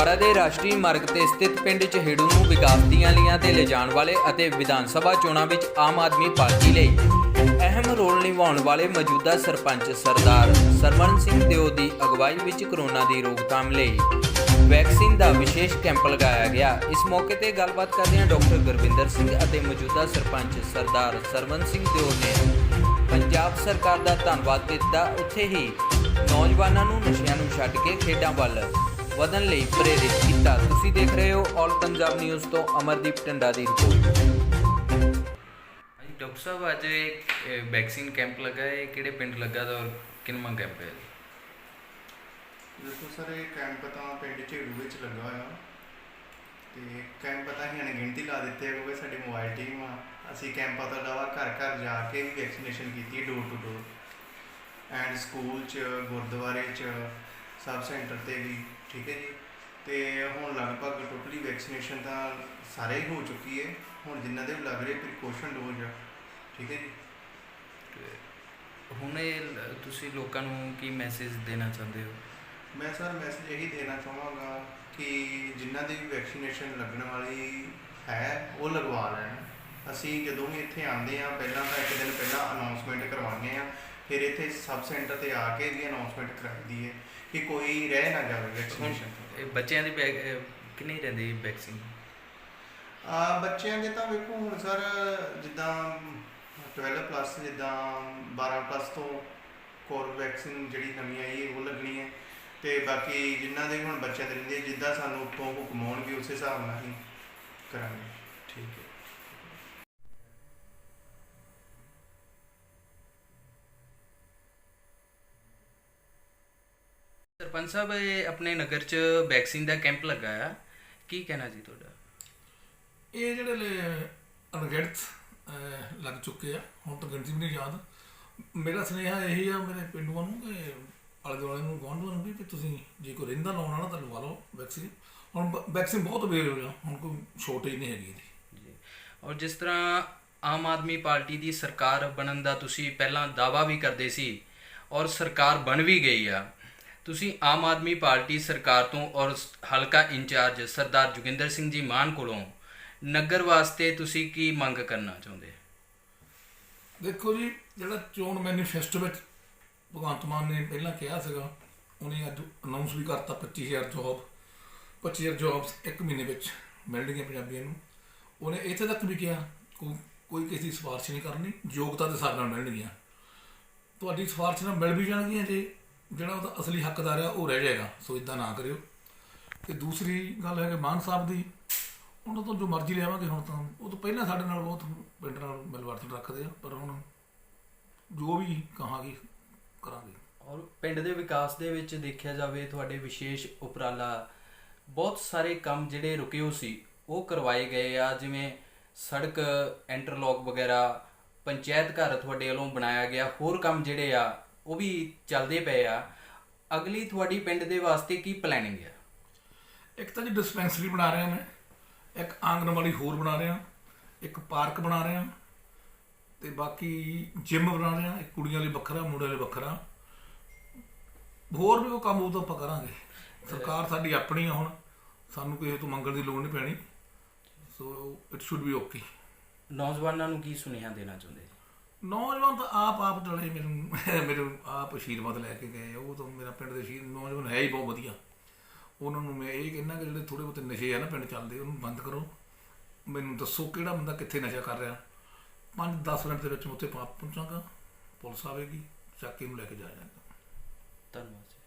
ਫਗਵਾੜਾ ਦੇ ਰਾਸ਼ਟਰੀ ਮਾਰਗ ਤੇ ਸਥਿਤ ਪਿੰਡ ਚਹੇੜੂ ਨੂੰ ਵਿਕਾਸ ਦੀਆਂ ਲੀਆਂ ਤੇ ਲਿਜਾਣ ਵਾਲੇ ਅਤੇ ਵਿਧਾਨ ਸਭਾ ਚੋਣਾਂ ਵਿੱਚ ਆਮ ਆਦਮੀ ਪਾਰਟੀ ਲਈ ਅਹਿਮ ਰੋਲ ਨਿਭਾਉਣ ਵਾਲੇ ਮੌਜੂਦਾ ਸਰਪੰਚ ਸਰਦਾਰ ਸਰਵਨ ਸਿੰਘ ਦਿਓ ਦੀ ਅਗਵਾਈ ਵਿੱਚ ਕਰੋਨਾ ਦੀ ਰੋਕਥਾਮ ਲਈ ਵੈਕਸੀਨ ਦਾ ਵਿਸ਼ੇਸ਼ ਕੈਂਪ ਲਗਾਇਆ ਗਿਆ। ਇਸ ਮੌਕੇ ਤੇ ਗੱਲਬਾਤ ਕਰਦਿਆਂ ਡਾਕਟਰ ਗੁਰਵਿੰਦਰ ਸਿੰਘ ਅਤੇ ਮੌਜੂਦਾ ਸਰਪੰਚ ਸਰਦਾਰ ਸਰਵਨ ਸਿੰਘ ਦਿਓ ਨੇ ਪੰਜਾਬ ਸਰਕਾਰ ਦਾ ਧੰਨਵਾਦ ਕੀਤਾ ਉੱਥੇ ਹੀ ਨੌਜਵਾਨਾਂ ਨੂੰ ਨਸ਼ਿਆਂ ਨੂੰ ਛੱਡ ਕੇ ਖੇਡਾਂ ਵੱਲ ਵਧਣ ਲਈ ਪ੍ਰੇਰਿਤ ਕੀਤਾ। ਤੁਸੀਂ ਦੇਖ ਰਹੇ ਹੋ ਆਲ ਪੰਜਾਬ ਨਿਊਜ਼ ਤੋਂ ਅਮਰਦੀਪ ਟੰਡਾ ਦੀ ਰਿਪੋਰਟ। ਡਾਕਟਰ ਸਾਹਿਬ ਅੱਜ ਵੈਕਸੀਨ ਕੈਂਪ ਲੱਗਾ ਹੈ। ਕਿਹੜੇ ਪਿੰਡ ਲੱਗਾ ਤਾਂ ਔਰ ਕਿੰਨਾ ਕੈਂਪ ਹੈ? ਦੇਖੋ ਸਰ ਇਹ ਕੈਂਪ ਤਾਂ ਪਿੰਡ ਝੇੜੂ ਵਿੱਚ ਲੱਗਾ ਹੋਇਆ। ਤੇ ਕੈਂਪ ਤਾਂ ਅਸੀਂ ਅਣਗਿਣਤੀ ਲਾ ਦਿੱਤੇ ਆ ਕਿਉਂਕਿ ਸਾਡੀ ਮੋਬਾਈਲ ਟੀਮ ਆ। ਅਸੀਂ ਕੈਂਪਾਂ ਤੋਂ ਇਲਾਵਾ ਘਰ ਘਰ ਜਾ ਕੇ ਵੀ ਵੈਕਸੀਨੇਸ਼ਨ ਕੀਤੀ door to door and school 'ਚ ਗੁਰਦੁਆਰੇ 'ਚ ਸਬ ਸੈਂਟਰ ਤੇ ਵੀ ਠੀਕ ਹੈ ਜੀ। ਤੇ ਹੁਣ ਲਗਭਗ ਟੋਟਲੀ ਵੈਕਸੀਨੇਸ਼ਨ ਤਾਂ ਸਾਰੇ ਹੀ ਹੋ ਚੁੱਕੀ ਹੈ। ਹੁਣ ਜਿਨ੍ਹਾਂ ਦੇ ਲੱਗ ਰਹੇ ਪ੍ਰੀਕਾਸ਼ਨ ਡੋਜ਼ ਆ ਠੀਕ ਹੈ ਜੀ। ਹੁਣ ਇਹ ਤੁਸੀਂ ਲੋਕਾਂ ਨੂੰ ਕੀ ਮੈਸੇਜ ਦੇਣਾ ਚਾਹੁੰਦੇ ਹੋ? ਮੈਂ ਸਰ ਮੈਸੇਜ ਇਹੀ ਦੇਣਾ ਚਾਹਾਂਗਾ ਕਿ ਜਿਨ੍ਹਾਂ ਦੀ ਵੈਕਸੀਨੇਸ਼ਨ ਲੱਗਣ ਵਾਲੀ ਹੈ ਉਹ ਲਗਵਾ ਲੈਣ। ਅਸੀਂ ਜਦੋਂ ਵੀ ਇੱਥੇ ਆਉਂਦੇ ਆ ਪਹਿਲਾਂ ਤਾਂ ਇੱਕ ਦਿਨ ਪਹਿਲਾਂ ਅਨਾਉਂਸਮੈਂਟ ਕਰਵਾਉਂਦੇ ਆ ਫਿਰ ਇੱਥੇ ਸਬ ਸੈਂਟਰ ਤੇ ਆ ਕੇ ਵੀ ਅਨਾਉਂਸਮੈਂਟ ਕਰਾਈਦੀ ਹੈ ਕਿ ਕੋਈ ਰਹਿ ਨਾ ਜਾਵੇ ਵੈਕਸੀਨੇਸ਼ਨ ਇਹ ਬੱਚਿਆਂ ਦੀ ਬੈਗ ਕਿੰਨੀ ਰਹਿੰਦੀ ਵੈਕਸੀਨ ਆ ਬੱਚਿਆਂ ਦੇ ਤਾਂ ਵੇਖੋ ਹੁਣ ਸਰ ਜਿੱਦਾਂ 12 ਪਲੱਸ ਜਿੱਦਾਂ 12 ਪਲੱਸ ਤੋਂ ਕੋਰ ਵੈਕਸੀਨ ਜਿਹੜੀ ਨਵੀਂ ਆਈ ਹੈ ਉਹ ਲੱਗਣੀ ਹੈ। ਤੇ ਬਾਕੀ ਜਿਨ੍ਹਾਂ ਦੇ ਹੁਣ ਬੱਚਿਆਂ ਦੇ ਰਹਿੰਦੇ ਜਿੱਦਾਂ ਸਾਨੂੰ ਉੱਤੋਂ ਹੁਕਮ ਆਉਣਗੇ ਉਸੇ ਹਿਸਾਬ ਨਾਲ ਹੀ ਕਰਾਂਗੇ। ਠੀਕ ਹੈ। ਸਰਪੰਚ ਸਾਹਿਬ ਇਹ ਆਪਣੇ ਨਗਰ 'ਚ ਵੈਕਸੀਨ ਦਾ ਕੈਂਪ ਲੱਗਾ ਆ। ਕੀ ਕਹਿਣਾ ਜੀ ਤੁਹਾਡਾ? ਇਹ ਜਿਹੜੇ ਅਣਗਿਣਤ ਲੱਗ ਚੁੱਕੇ ਆ। ਹੁਣ ਤਾਂ ਗਿਣਤੀ ਵੀ ਨਹੀਂ ਯਾਦ। ਮੇਰਾ ਸੁਨੇਹਾ ਇਹੀ ਆ ਮੇਰੇ ਪਿੰਡੂਆਂ ਨੂੰ ਕਿ ਆਲੇ ਦੁਆਲੇ ਨੂੰ ਗਵਾਂਢੀਆਂ ਨੂੰ ਵੀ ਤੁਸੀਂ ਜੇ ਕੋਈ ਰਹਿੰਦਾ ਲਾਉਣਾ ਨਾ ਤਾਂ ਲਵਾ ਲਓ ਵੈਕਸੀਨ ਹੁਣ ਵੈਕਸੀਨ ਬਹੁਤ ਅਵੇਲੇਬਲ ਆ ਹੁਣ ਕੋਈ ਸ਼ੋਰਟੇਜ ਨਹੀਂ ਹੈਗੀ ਜੀ। ਔਰ ਜਿਸ ਤਰ੍ਹਾਂ ਆਮ ਆਦਮੀ ਪਾਰਟੀ ਦੀ ਸਰਕਾਰ ਬਣਨ ਦਾ ਤੁਸੀਂ ਪਹਿਲਾਂ ਦਾਵਾ ਵੀ ਕਰਦੇ ਸੀ ਔਰ ਸਰਕਾਰ ਬਣ ਵੀ ਗਈ ਆ। ਤੁਸੀਂ ਆਮ ਆਦਮੀ ਪਾਰਟੀ ਸਰਕਾਰ ਤੋਂ ਔਰ ਹਲਕਾ ਇੰਚਾਰਜ ਸਰਦਾਰ ਜੋਗਿੰਦਰ ਸਿੰਘ ਜੀ ਮਾਨ ਕੋਲੋਂ ਨਗਰ ਵਾਸਤੇ ਤੁਸੀਂ ਕੀ ਮੰਗ ਕਰਨਾ ਚਾਹੁੰਦੇ? ਦੇਖੋ ਜੀ, ਜਿਹੜਾ ਚੋਣ ਮੈਨੀਫੈਸਟੋ ਵਿੱਚ ਭਗਵੰਤ ਮਾਨ ਨੇ ਪਹਿਲਾਂ ਕਿਹਾ ਸੀਗਾ, ਉਹਨੇ ਅੱਜ ਅਨਾਉਂਸ ਵੀ ਕਰਤਾ 25000 ਜੌਬ 25000 ਜੌਬਸ ਇੱਕ ਮਹੀਨੇ ਵਿੱਚ ਮਿਲਣਗੀਆਂ ਪੰਜਾਬੀਆਂ ਨੂੰ। ਉਹਨੇ ਇੱਥੇ ਤੱਕ ਵੀ ਕਿਹਾ ਕੋਈ ਕੋਈ ਕਿਸੇ ਦੀ ਸਿਫਾਰਿਸ਼ ਨਹੀਂ ਕਰਨੀ, ਯੋਗਤਾ ਦੇ ਹਿਸਾਬ ਨਾਲ ਮਿਲਣਗੀਆਂ। ਤੁਹਾਡੀ ਸਿਫਾਰਿਸ਼ ਨਾਲ ਮਿਲ ਵੀ ਜਾਣਗੀਆਂ ਜੇ ਜਿਹੜਾ ਉਹਦਾ ਅਸਲੀ ਹੱਕਦਾਰ ਆ, ਉਹ ਰਹਿ ਜਾਏਗਾ, ਸੋ ਇਦਾਂ ਨਾ ਕਰਿਓ। ਤੇ ਦੂਸਰੀ ਗੱਲ ਹੈ ਕਿ ਮਾਨ ਸਾਹਿਬ ਦੀ, ਉਹਨਾਂ ਤੋਂ ਜੋ ਮਰਜ਼ੀ ਲਿਆਵਾਂਗੇ ਹੁਣ ਤਾਂ, ਉਹ ਤੋਂ ਪਹਿਲਾਂ ਸਾਡੇ ਨਾਲ ਬਹੁਤ ਪਿੰਡ ਨਾਲ ਮਿਲਵਰਤਨ ਰੱਖਦੇ ਆ, ਪਰ ਹੁਣ ਜੋ ਵੀ ਕਹਾਂਗੇ, ਕਰਾਂਗੇ। ਔਰ ਪਿੰਡ ਦੇ ਵਿਕਾਸ ਦੇ ਵਿੱਚ ਦੇਖਿਆ ਜਾਵੇ, ਤੁਹਾਡੇ ਵਿਸ਼ੇਸ਼ ਉਪਰਾਲਾ, ਬਹੁਤ ਸਾਰੇ ਕੰਮ ਜਿਹੜੇ ਰੁਕੇ ਹੋ ਸੀ, ਉਹ ਕਰਵਾਏ ਗਏ ਆ, ਜਿਵੇਂ ਸੜਕ ਇੰਟਰਲੌਕ ਵਗੈਰਾ, ਪੰਚਾਇਤ ਘਰ ਤੁਹਾਡੇ ਵੱਲੋਂ ਬਣਾਇਆ ਗਿਆ, ਹੋਰ ਕੰਮ ਜਿਹੜੇ ਆ ਉਹ ਵੀ ਚੱਲਦੇ ਪਏ ਆ। ਅਗਲੀ ਤੁਹਾਡੀ ਪਿੰਡ ਦੇ ਵਾਸਤੇ ਕੀ ਪਲੈਨਿੰਗ ਆ ਇੱਕ ਤਾਂ ਜੀ ਡਿਸਪੈਂਸਰੀ ਬਣਾ ਰਿਹਾ ਮੈਂ। ਇੱਕ ਆਂਗਣਵਾੜੀ ਹੋਰ ਬਣਾ ਰਿਹਾ। ਇੱਕ ਪਾਰਕ ਬਣਾ ਰਿਹਾ। ਤੇ ਬਾਕੀ ਜਿਮ ਬਣਾ ਰਿਹਾ। ਇੱਕ ਕੁੜੀਆਂ ਲਈ ਵੱਖਰਾ ਮੁੰਡਿਆਂ ਲਈ ਵੱਖਰਾ। ਹੋਰ ਵੀ ਉਹ ਕੰਮ ਉਹ ਤਾਂ ਆਪਾਂ ਕਰਾਂਗੇ। ਸਰਕਾਰ ਸਾਡੀ ਆਪਣੀ ਆ ਹੁਣ। ਸਾਨੂੰ ਕਿਸੇ ਤੋਂ ਮੰਗਣ ਦੀ ਲੋੜ ਨਹੀਂ ਪੈਣੀ। So it should be okay ਨੌਜਵਾਨਾਂ ਨੂੰ ਕੀ ਸੁਨੇਹਾ ਦੇਣਾ ਚਾਹੁੰਦੇ ਨੌਜਵਾਨ ਤਾਂ ਆਪ ਆਪ ਡਲੇ, ਮੈਨੂੰ ਮੇਰੇ ਆਪ ਆਸ਼ੀਰਵਾਦ ਲੈ ਕੇ ਗਏ। ਉਹ ਤਾਂ ਮੇਰਾ ਪਿੰਡ ਦੇ ਸ਼ੀਰ ਨੌਜਵਾਨ ਹੈ ਹੀ ਬਹੁਤ ਵਧੀਆ। ਉਹਨਾਂ ਨੂੰ ਮੈਂ ਇਹ ਕਹਿੰਦਾ ਕਿ ਜਿਹੜੇ ਥੋੜੇ ਬਹੁਤੇ ਨਸ਼ੇ ਆ ਨਾ ਪਿੰਡ ਚੱਲਦੇ, ਉਹਨੂੰ ਬੰਦ ਕਰੋ। ਮੈਨੂੰ ਦੱਸੋ ਕਿਹੜਾ ਬੰਦਾ ਕਿੱਥੇ ਨਸ਼ਾ ਕਰ ਰਿਹਾ। 5-10 ਮਿੰਟ ਦੇ ਵਿੱਚ ਮੈਂ ਉੱਥੇ ਪਹੁੰਚਾਂਗਾ। ਪੁਲਿਸ ਆਵੇਗੀ, ਚੱਕ ਕੇ ਨੂੰ ਲੈ ਕੇ ਜਾਇਆ ਜਾਏਗਾ ਧੰਨਵਾਦ